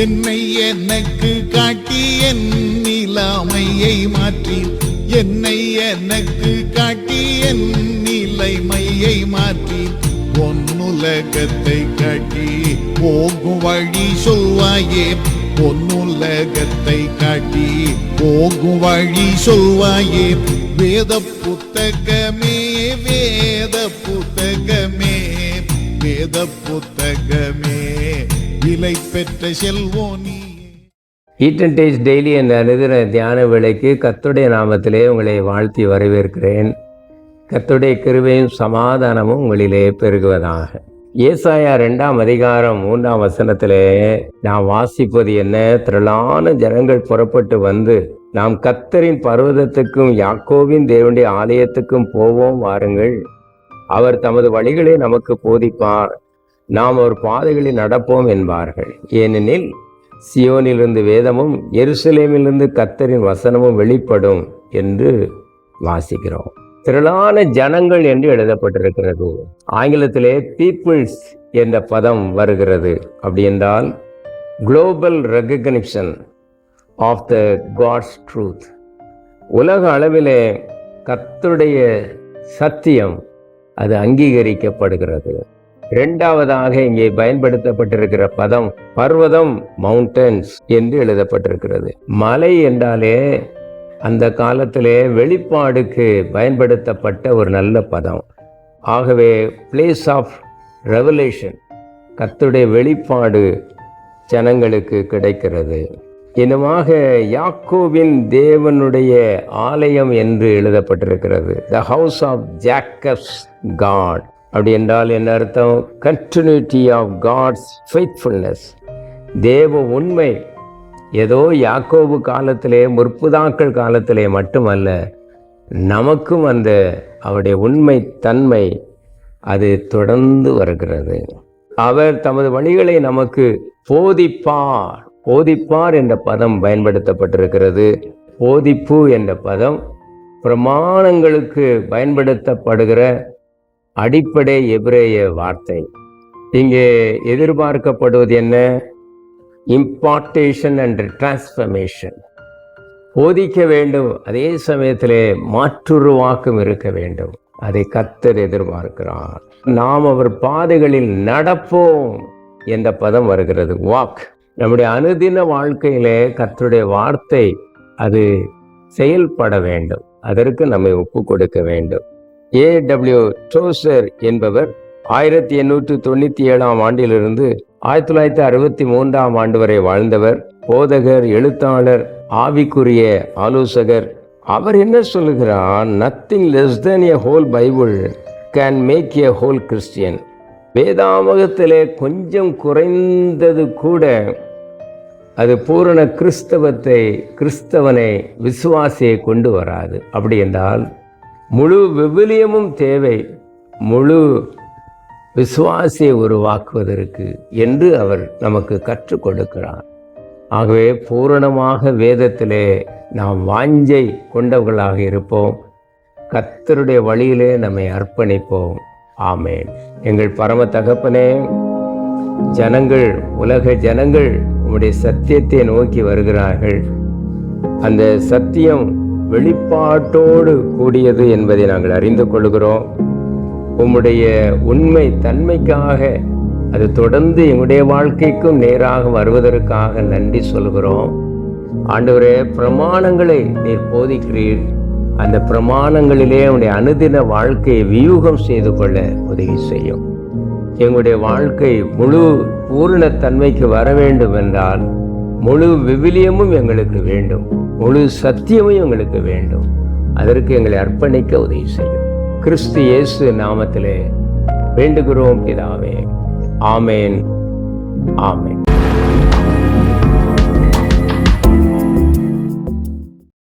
என்னை எனக்கு காட்டி என் நிலைமையை மாற்றி. என்னை எனக்கு காட்டி என் நிலைமையை மாற்றி. பொன்னுலகத்தை காட்டி போகும் வழி சொல்வாயே. பொன்னுலகத்தை காட்டி போகும் வழி சொல்வாயே. வேத புத்தகமே வேத புத்தகமே வேத புத்தகமே. விலை பெற்ற செல்வோ நீ ஈட் டெய்லி என்ற அனுதின தியான வேலைக்கு கத்துடைய நாமத்திலே உங்களை வாழ்த்தி வரவேற்கிறேன். கத்துடைய கிருவையும் சமாதானமும் உங்களிலே பெருகுவதாக. ஏசாயா ரெண்டாம் அதிகாரம் மூன்றாம் வசனத்திலே நாம் வாசிப்பது என்ன? திரளான ஜனங்கள் புறப்பட்டு வந்து நாம் கத்தரின் பர்வதத்துக்கும் யாக்கோவின் தேவனுடைய ஆலயத்துக்கும் போவோம் வாருங்கள். அவர் தமது வழிகளை நமக்கு போதிப்பார். நாம் அவர் பாதைகளில் நடப்போம் என்பார்கள். ஏனெனில் சியோனிலிருந்து வேதமும் எருசலேமிலிருந்து கத்தரின் வசனமும் வெளிப்படும் என்று வாசிக்கிறோம். திரளான ஜனங்கள் என்று எழுதப்பட்டிருக்கிறது. ஆங்கிலத்திலே பீப்புள்ஸ் என்ற பதம் வருகிறது. அப்படி என்றால் global recognition of the God's truth. உலக அளவிலே கத்துடைய சத்தியம் அது அங்கீகரிக்கப்படுகிறது. இரண்டாவதாக இங்கே பயன்படுத்தப்பட்டிருக்கிற பதம் பர்வதம் மவுண்டன்ஸ் என்று எழுதப்பட்டிருக்கிறது. மலை என்றாலே அந்த காலத்திலே வெளிப்பாடுக்கு பயன்படுத்தப்பட்ட ஒரு நல்ல பதம். ஆகவே பிளேஸ் ஆஃப் ரெவலேஷன் கத்துடைய வெளிப்பாடு ஜனங்களுக்கு கிடைக்கிறது. இனமாக யாக்கோவின் தேவனுடைய ஆலயம் என்று எழுதப்பட்டிருக்கிறது. The house of Jacob's God அப்படி என்றால் என்ன அர்த்தம்? கண்டினியூட்டி ஆஃப் காட்ஸ் ஃபெய்த்ஃபுல்னஸ் தேவ உண்மை ஏதோ யாக்கோபு காலத்திலே முற்புதாக்கள் காலத்திலே மட்டுமல்ல நமக்கும் அந்த அவருடைய உண்மை தன்மை அது தொடர்ந்து வருகிறது. அவர் தமது வழிகளை நமக்கு போதிப்பார். போதிப்பார் என்ற பதம் பயன்படுத்தப்பட்டிருக்கிறது. போதிப்பு என்ற பதம் பிரமாணங்களுக்கு பயன்படுத்தப்படுகிற அடிப்படை எபிரேய வார்த்தை. இங்கே எதிர்பார்க்கப்படுவது என்ன? இம்பார்ட்டேஷன் அண்ட் டிரான்ஸ்ஃபர்மேஷன் போதிக்க வேண்டும். அதே சமயத்திலே மாற்றுருவாக்கம் இருக்க வேண்டும். அதை கத்தர் எதிர்பார்க்கிறார். நாம் அவர் பாதைகளில் நடப்போம் என்ற பதம் வருகிறது. வாக் நம்முடைய அனுதின வாழ்க்கையிலே கத்தருடைய வார்த்தை அது செயல்பட வேண்டும். அதற்கு நம்மை ஒப்பு கொடுக்க வேண்டும். ஏ டபிள்யூ ட்ரோசர் என்பவர் ஆயிரத்தி எண்ணூற்று தொண்ணூற்றி ஏழாம் ஆண்டிலிருந்து ஆயிரத்தி தொள்ளாயிரத்தி அறுபத்தி மூன்றாம் ஆண்டு வரை வாழ்ந்தவர் போதகர் எழுத்தாளர் ஆவிக்குரிய ஆலோசகர். அவர் என்ன சொல்லுகிறார்? Nothing less than a whole Bible can make a whole Christian வேதாமகத்திலே கொஞ்சம் குறைந்தது கூட அது பூரண கிறிஸ்தவத்தை கிறிஸ்தவனை விசுவாசியை கொண்டு வராது. அப்படி என்றால் முழு விவிலியமும் தேவை. முழு விசுவாசியை உருவாக்குவதற்கு என்று அவர் நமக்கு கற்றுக் கொடுக்கிறார். ஆகவே பூரணமாக வேதத்திலே நாம் வாஞ்சை கொண்டவர்களாக இருப்போம். கத்தருடைய வழியிலே நம்மை அர்ப்பணிப்போம். ஆமேன். எங்கள் பரம தகப்பனே ஜனங்கள் உலக ஜனங்கள் உங்களுடைய சத்தியத்தை நோக்கி வருகிறார்கள். அந்த சத்தியம் வெளிப்பாட்டோடு கூடியது என்பதை நாங்கள் அறிந்து கொள்கிறோம். உம்முடைய உண்மை தன்மைக்காக அது தொடர்ந்து எங்களுடைய வாழ்க்கைக்கும் நேராக வருவதற்காக நன்றி சொல்கிறோம். ஆண்டவரே பிரமாணங்களை நீர் போதிக்கிறீர். அந்த பிரமாணங்களிலே உடைய அனுதின வாழ்க்கையை வியூகம் செய்து கொள்ள உதவி செய்யும். எங்களுடைய வாழ்க்கை முழு பூரணத்தன்மைக்கு வர வேண்டும் என்றால் முழு விவிலியமும் எங்களுக்கு வேண்டும். முழு சத்தியமும் எங்களுக்கு வேண்டும். அதற்கு எங்களை அர்ப்பணிக்க உதவி செய்யும். கிறிஸ்து இயேசு நாமத்திலே வேண்டுகிறோம் பிதாவே. ஆமேன். ஆமேன்.